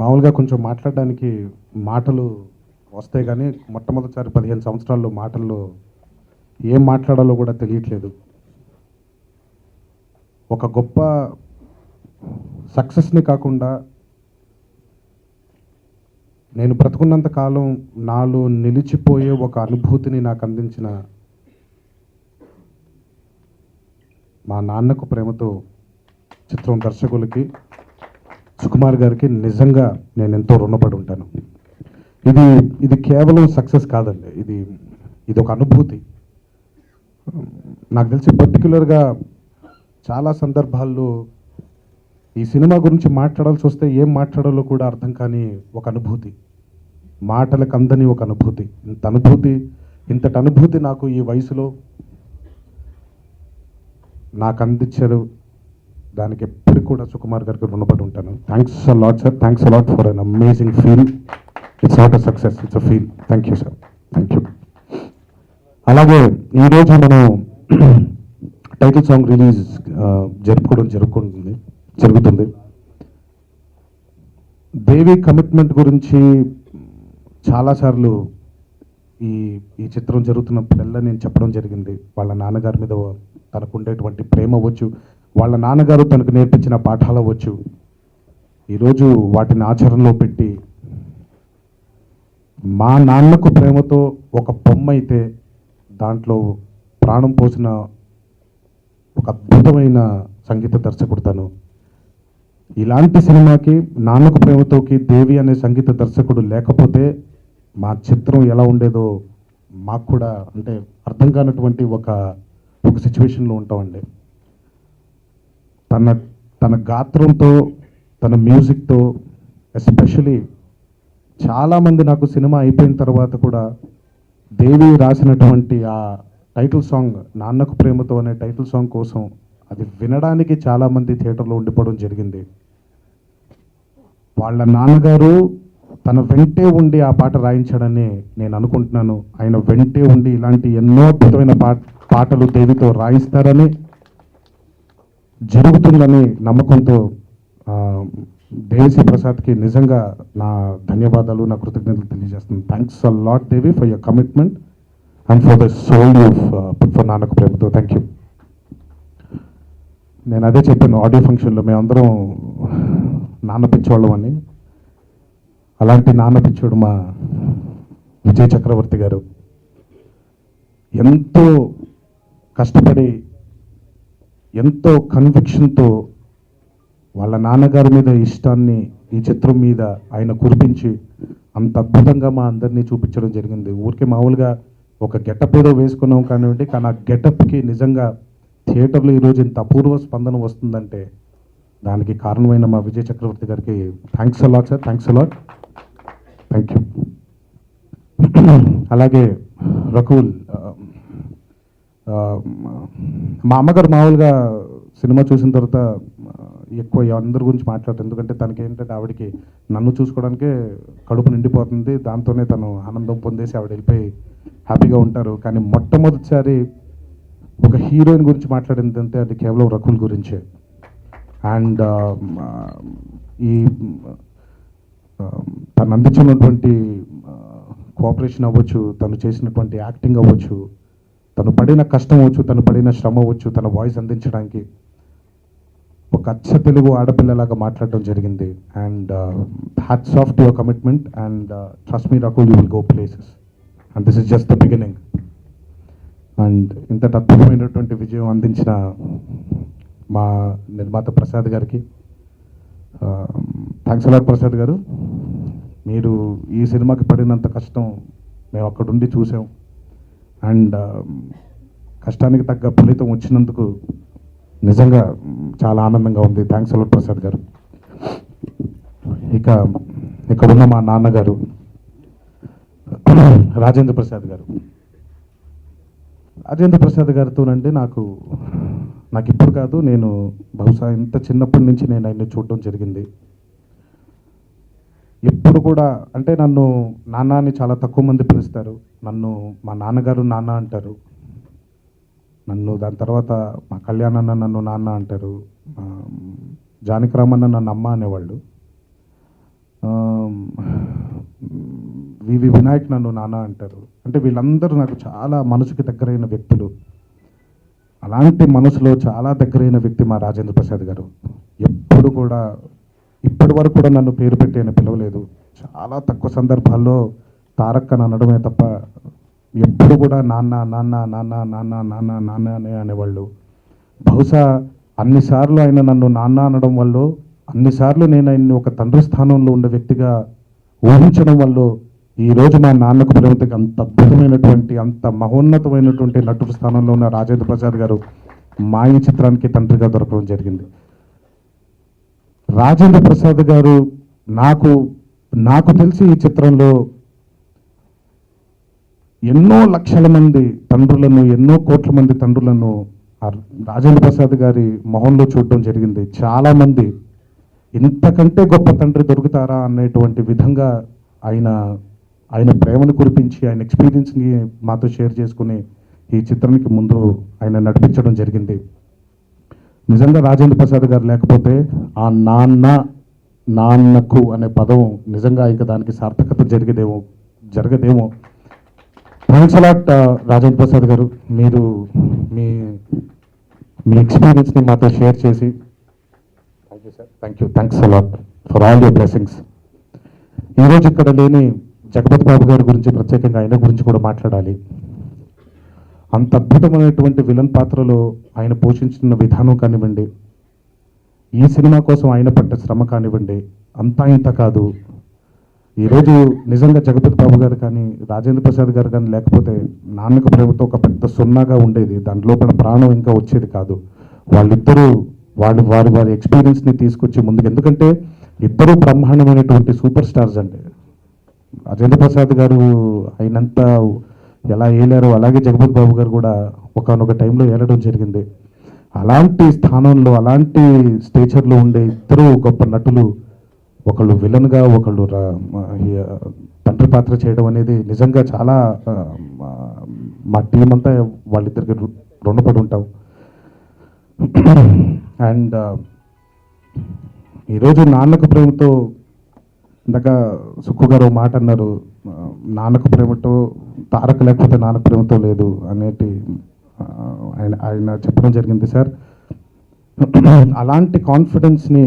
మామూలుగా కొంచెం మాట్లాడడానికి మాటలు వస్తాయి కానీ మొట్టమొదటిసారి పదిహేను సంవత్సరాల్లో మాటల్లో ఏం మాట్లాడాలో కూడా తెలియట్లేదు. ఒక గొప్ప సక్సెస్ని కాకుండా నేను బ్రతుకున్నంత కాలం నాలో నిలిచిపోయే ఒక అనుభూతిని నాకు అందించిన మా నాన్నకు ప్రేమతో చిత్రం దర్శకులకి సుకుమార్ గారికి నిజంగా నేను ఎంతో రుణపడి ఉంటాను. ఇది ఇది కేవలం సక్సెస్ కాదండి. ఇది ఇది ఒక అనుభూతి. నాకు తెలిసి పర్టికులర్గా చాలా సందర్భాల్లో ఈ సినిమా గురించి మాట్లాడాల్సి వస్తే ఏం మాట్లాడాలో కూడా అర్థం కాని ఒక అనుభూతి. మాటలకు అందని ఒక అనుభూతి. ఇంత అనుభూతి ఇంతటి అనుభూతి నాకు ఈ వయసులో నాకు అందించారు దానికి ఎప్పుడు కూడా సుకుమార్ గారికి రుణపడి ఉంటాను. Thanks lot sir thanks lot for an amazing feel it's not a success it's a feel thank you sir thank you అలాగే ఈరోజు మనం టైటిల్ సాంగ్ రిలీజ్ జరుపుకోవడం జరుపుకుంటుంది జరుగుతుంది. దేవి కమిట్మెంట్ గురించి చాలాసార్లు ఈ ఈ చిత్రం జరుగుతున్నప్పుడల్లా నేను చెప్పడం జరిగింది. వాళ్ళ నాన్నగారి మీద తనకు ఉండేటువంటి ప్రేమ అవ్వచ్చు వాళ్ళ నాన్నగారు తనకు నేర్పించిన పాఠాలు అవ్వచ్చు ఈరోజు వాటిని ఆచరణలో పెట్టి మా నాన్నకు ప్రేమతో ఒక బొమ్మ అయితే దాంట్లో ప్రాణం పోసిన ఒక అద్భుతమైన సంగీత దర్శకుడు తను. ఇలాంటి సినిమాకి నాన్నకు ప్రేమతోకి దేవి అనే సంగీత దర్శకుడు లేకపోతే మా చిత్రం ఎలా ఉండేదో మాకు కూడా అంటే అర్థం కానటువంటి ఒక ఒక సిచ్యువేషన్లో ఉంటామండి. తన తన గాత్రంతో తన మ్యూజిక్తో ఎస్పెషలీ చాలామంది నాకు సినిమా అయిపోయిన తర్వాత కూడా దేవి రాసినటువంటి ఆ టైటిల్ సాంగ్ నాన్నకు ప్రేమతో అనే టైటిల్ సాంగ్ కోసం అది వినడానికి చాలామంది థియేటర్లో ఉండిపోవడం జరిగింది. వాళ్ళ నాన్నగారు తన వెంటే ఉండి ఆ పాట రాయించాడని నేను అనుకుంటున్నాను. ఆయన వెంటే ఉండి ఇలాంటి ఎన్నో అద్భుతమైన పా పాటలు దేవితో రాయిస్తారని జరుగుతుందని నమ్మకంతో దేవిశ్రీ ప్రసాద్కి నిజంగా నా ధన్యవాదాలు నా కృతజ్ఞతలు తెలియజేస్తున్నాను. Thanks a lot Devi for your commitment and for the soul of పుట్ఫర్ Nannaku Prematho thank you నేను అదే చెప్పాను ఆడియో ఫంక్షన్లో మేమందరం నాన్న పిచ్చోళ్ళం అని అలాంటి నాన్న పిచ్చోడు మా విజయ్ చక్రవర్తి గారు. ఎంతో కష్టపడి ఎంతో కన్విక్షన్తో వాళ్ళ నాన్నగారి మీద ఇష్టాన్ని ఈ చిత్రం మీద ఆయన కురిపించి అంత అద్భుతంగా మా అందరినీ చూపించడం జరిగింది. ఊరికే మామూలుగా ఒక గెటప్ ఏదో వేసుకున్నాం కానివ్వండి కానీ ఆ గెటప్కి నిజంగా థియేటర్లో ఈరోజు ఇంత అపూర్వ స్పందన వస్తుందంటే దానికి కారణమైన మా విజయ చక్రవర్తి గారికి thanks a lot sir thanks a lot thank you అలాగే రకుల్ మా అమ్మగారు మామూలుగా సినిమా చూసిన తర్వాత ఎక్కువ అందరి గురించి మాట్లాడతారు ఎందుకంటే తనకి ఏంటంటే ఆవిడకి నన్ను చూసుకోవడానికే కడుపు నిండిపోతుంది. దాంతోనే తను ఆనందం పొందేసి ఆవిడ వెళ్ళిపోయి హ్యాపీగా ఉంటారు. కానీ మొట్టమొదటిసారి ఒక హీరోయిన్ గురించి మాట్లాడిందంటే అది కేవలం రకుల్ గురించే. అండ్ ఈ తను అందించినటువంటి కోఆపరేషన్ అవ్వచ్చు తను చేసినటువంటి యాక్టింగ్ అవ్వచ్చు తను పడిన కష్టం వచ్చు తను పడిన శ్రమ వచ్చు తన వాయిస్ అందించడానికి ఒక అచ్చ తెలుగు ఆడపిల్లలాగా మాట్లాడడం జరిగింది. And hats off to your commitment and trust me Rakul you will go places and this is just the beginning and ఇంత అద్భుతమైనటువంటి విజయం అందించిన మా నిర్మాత ప్రసాద్ గారికి um, థ్యాంక్స్ అలాట్ ప్రసాద్ గారు. మీరు ఈ సినిమాకి పడినంత కష్టం మేము అక్కడుండి చూసాం. అండ్ కష్టానికి తగ్గ ఫలితం వచ్చినందుకు నిజంగా చాలా ఆనందంగా ఉంది. థ్యాంక్స్ అలూట్ ప్రసాద్ గారు. ఇక ఇక్కడున్న మా నాన్నగారు రాజేంద్ర ప్రసాద్ గారు. రాజేంద్ర ప్రసాద్ గారితోనండి నాకు నాకు ఇప్పుడు కాదు నేను బహుశా ఇంత చిన్నప్పటి నుంచి నేను ఆయన్ని చూడడం జరిగింది. ఇప్పుడు కూడా అంటే నన్ను నాన్న అని చాలా తక్కువ మంది పిలుస్తారు. నన్ను మా నాన్నగారు నాన్న అంటారు. నన్ను దాని తర్వాత మా కళ్యాణ్ అన్న నన్ను నాన్న అంటారు. ఆ, జానకిరామన్న నన్ను అమ్మ అనేవాళ్ళు. వివి వినాయక్ నన్ను నాన్న అంటారు. అంటే వీళ్ళందరూ నాకు చాలా మనసుకి దగ్గరైన వ్యక్తులు. అలాంటి మనసులో చాలా దగ్గరైన వ్యక్తి మా రాజేంద్ర ప్రసాద్ గారు. ఎప్పుడు కూడా ఇప్పటి వరకు కూడా నన్ను పేరు పెట్టి ఆయన పిలవలేదు. చాలా తక్కువ సందర్భాల్లో తారక్ అని అనడమే తప్ప ఎప్పుడు కూడా నాన్న నాన్న నాన్న నాన్న నాన్న నాన్న అనే అనేవాళ్ళు. బహుశా అన్నిసార్లు ఆయన నన్ను నాన్న అనడం వల్ల అన్నిసార్లు నేను ఆయన్ని ఒక తండ్రి స్థానంలో ఉన్న వ్యక్తిగా ఊహించడం వల్ల ఈ రోజు మా నాన్నకు ప్రేమతకి అంత అద్భుతమైనటువంటి అంత మహోన్నతమైనటువంటి నటుడు స్థానంలో ఉన్న రాజేంద్ర ప్రసాద్ గారు మా ఈ చిత్రానికి తండ్రిగా దొరకడం జరిగింది. రాజేంద్ర ప్రసాద్ గారు నాకు నాకు తెలిసి ఈ చిత్రంలో ఎన్నో లక్షల మంది తండ్రులను ఎన్నో కోట్ల మంది తండ్రులను రాజేంద్ర ప్రసాద్ గారి మొహంలో చూడడం జరిగింది. చాలామంది ఇంతకంటే గొప్ప తండ్రి దొరుకుతారా అనేటువంటి విధంగా ఆయన ఆయన ప్రేమను కురిపించి ఆయన ఎక్స్పీరియన్స్ని మాతో షేర్ చేసుకుని ఈ చిత్రానికి ముందు ఆయన నడిపించడం జరిగింది. నిజంగా రాజేంద్ర ప్రసాద్ గారు లేకపోతే ఆ నాన్న నాన్నకు అనే పదం నిజంగా ఇంకా దానికి సార్థకత జరిగేదేమో జరగదేమో. Thanks a lot Rajendra Prasad గారు. మీరు మీ మీ ఎక్స్పీరియన్స్ని మాతో షేర్ చేసి thank you sir thank you thanks a lot for all your blessings ఈరోజు ఇక్కడ లేని జగపతి బాబు గారి గురించి ప్రత్యేకంగా ఆయన గురించి కూడా మాట్లాడాలి. అంత అద్భుతమైనటువంటి విలన్ పాత్రలో ఆయన పోషించిన విధానం కానివ్వండి ఈ సినిమా కోసం ఆయన పడ్డ శ్రమ కానివ్వండి అంతా ఇంత కాదు. ఈరోజు నిజంగా జగపతి బాబు గారు కానీ రాజేంద్ర ప్రసాద్ గారు కానీ లేకపోతే నాన్నకు ప్రేమతో ఒక పెద్ద సున్నాగా ఉండేది దాని లోపల ప్రాణం ఇంకా వచ్చేది కాదు. వాళ్ళిద్దరూ వాళ్ళు వారి వారి ఎక్స్పీరియన్స్ని తీసుకొచ్చి ముందుకు ఎందుకంటే ఇద్దరు బ్రహ్మాండమైనటువంటి సూపర్ స్టార్స్ అండి. రాజేంద్ర ప్రసాద్ గారు అయినంత ఎలా ఏలారో అలాగే జగపతి బాబు గారు కూడా ఒకనొక టైంలో ఏలడం జరిగింది. అలాంటి స్థానంలో అలాంటి స్టేచర్లో ఉండే ఇద్దరు గొప్ప నటులు ఒకళ్ళు విలన్గా ఒకళ్ళు తండ్రి పాత్ర చేయడం అనేది నిజంగా చాలా మా- టీం అంతా వాళ్ళిద్దరికి రు- రుణపడి ఉంటాం. అండ్ ఈరోజు నాన్నకు ప్రేమతో ఇందాక సుక్కు గారు మాట అన్నారు. నాన్నకు ప్రేమతో తారక లేకపోతే నాన్న ప్రేమతో లేదు అనేటి ఆయన ఆయన చెప్పడం జరిగింది సార్. అలాంటి కాన్ఫిడెన్స్ని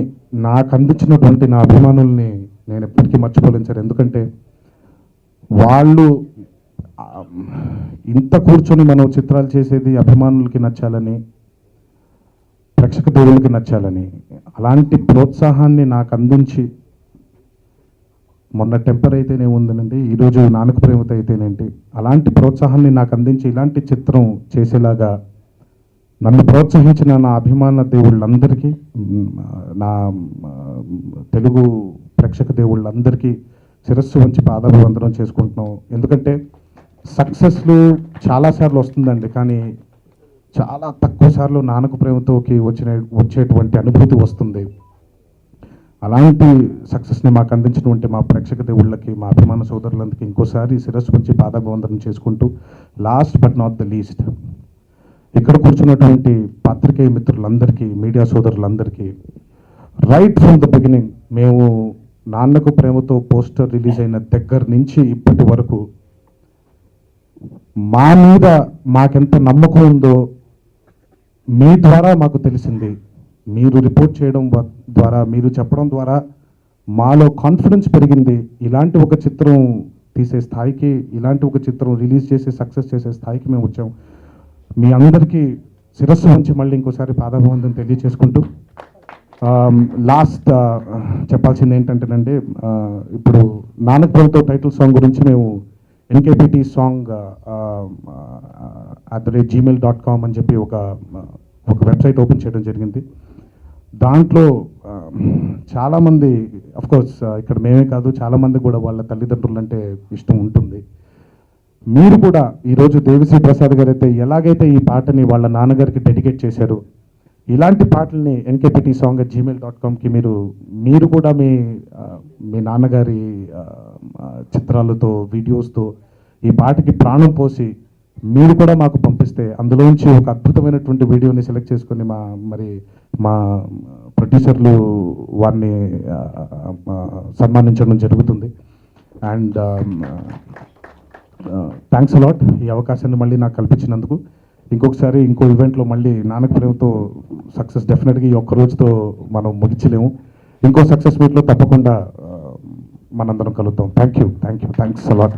నాకు అందించినటువంటి నా అభిమానుల్ని నేను ఎప్పటికీ మర్చిపోలేను సార్. ఎందుకంటే వాళ్ళు ఇంత కూర్చొని మనం చిత్రాలు చేసేది అభిమానులకి నచ్చాలని ప్రేక్షక దేవులకి నచ్చాలని అలాంటి ప్రోత్సాహాన్ని నాకు అందించి మొన్న టెంపర్ అయితేనే ఉందనండి ఈరోజు నానక ప్రేమతో అయితేనేంటి? అలాంటి ప్రోత్సాహాన్ని నాకు అందించి ఇలాంటి చిత్రం చేసేలాగా నన్ను ప్రోత్సహించిన నా అభిమాన దేవుళ్ళందరికీ నా తెలుగు ప్రేక్షక దేవుళ్ళందరికీ శిరస్సు వంచి పాదాభివందనం చేసుకుంటున్నాం. ఎందుకంటే సక్సెస్లు చాలాసార్లు వస్తుందండి కానీ చాలా తక్కువ సార్లు నానక ప్రేమతోకి వచ్చిన వచ్చేటువంటి అనుభూతి వస్తుంది. అలాంటి సక్సెస్ని మాకు అందించినటువంటి మా ప్రేక్షక దేవుళ్ళకి మా అభిమాన సోదరులందరికీ ఇంకోసారి శిరస్సు నుంచి పాదాభివందనం చేసుకుంటూ last but not the least ఇక్కడ కూర్చున్నటువంటి పాత్రికేయ మిత్రులందరికీ మీడియా సోదరులందరికీ రైట్ ఫ్రమ్ ద బిగినింగ్ మేము నాన్నకు ప్రేమతో పోస్టర్ రిలీజ్ అయిన దగ్గర నుంచి ఇప్పటి వరకు మా మీద మాకెంత నమ్మకం ఉందో మీ ద్వారా మాకు తెలిసింది. మీరు రిపోర్ట్ చేయడం ద్వారా మీరు చెప్పడం ద్వారా మాలో కాన్ఫిడెన్స్ పెరిగింది. ఇలాంటి ఒక చిత్రం తీసే స్థాయికి ఇలాంటి ఒక చిత్రం రిలీజ్ చేసి సక్సెస్ చేసే స్థాయికి మేము వచ్చాం. మీ అందరికీ శిరస్సు నుంచి మళ్ళీ ఇంకోసారి పాదాభివందం తెలియచేసుకుంటూ లాస్ట్ చెప్పాల్సింది ఏంటంటేనండి ఇప్పుడు నానక్ ప్రభుత్వ టైటిల్ సాంగ్ గురించి మేము NKPT song at the rate Gmail dot com అని చెప్పి ఒక ఒక వెబ్సైట్ ఓపెన్ చేయడం జరిగింది. దాంట్లో చాలామంది కోర్స్ ఇక్కడ మేమే కాదు చాలామంది కూడా వాళ్ళ తల్లిదండ్రులు అంటే ఇష్టం ఉంటుంది. మీరు కూడా ఈరోజు దేవిశ్రీ ప్రసాద్ గారు అయితే ఎలాగైతే ఈ పాటని వాళ్ళ నాన్నగారికి డెడికేట్ చేశారు ఇలాంటి పాటల్ని NKPT song at Gmail dot కామ్కి మీరు మీరు కూడా మీ మీ నాన్నగారి చిత్రాలతో వీడియోస్తో ఈ పాటకి ప్రాణం పోసి మీరు కూడా మాకు పంపిస్తే అందులోంచి ఒక అద్భుతమైనటువంటి వీడియోని సెలెక్ట్ చేసుకొని మా మరి మా ప్రొడ్యూసర్లు వారిని సన్మానించడం జరుగుతుంది. అండ్ థ్యాంక్స్ అలాట్ ఈ అవకాశాన్ని మళ్ళీ నాకు కల్పించినందుకు. ఇంకొకసారి ఇంకో ఈవెంట్లో మళ్ళీ నాన్నకు ప్రేమతో సక్సెస్ డెఫినెట్గా ఈ ఒక్క రోజుతో మనం ముగించలేము. ఇంకో సక్సెస్ మీట్లో తప్పకుండా మనందరం కలుద్దాం. Thank you thank you thanks a lot.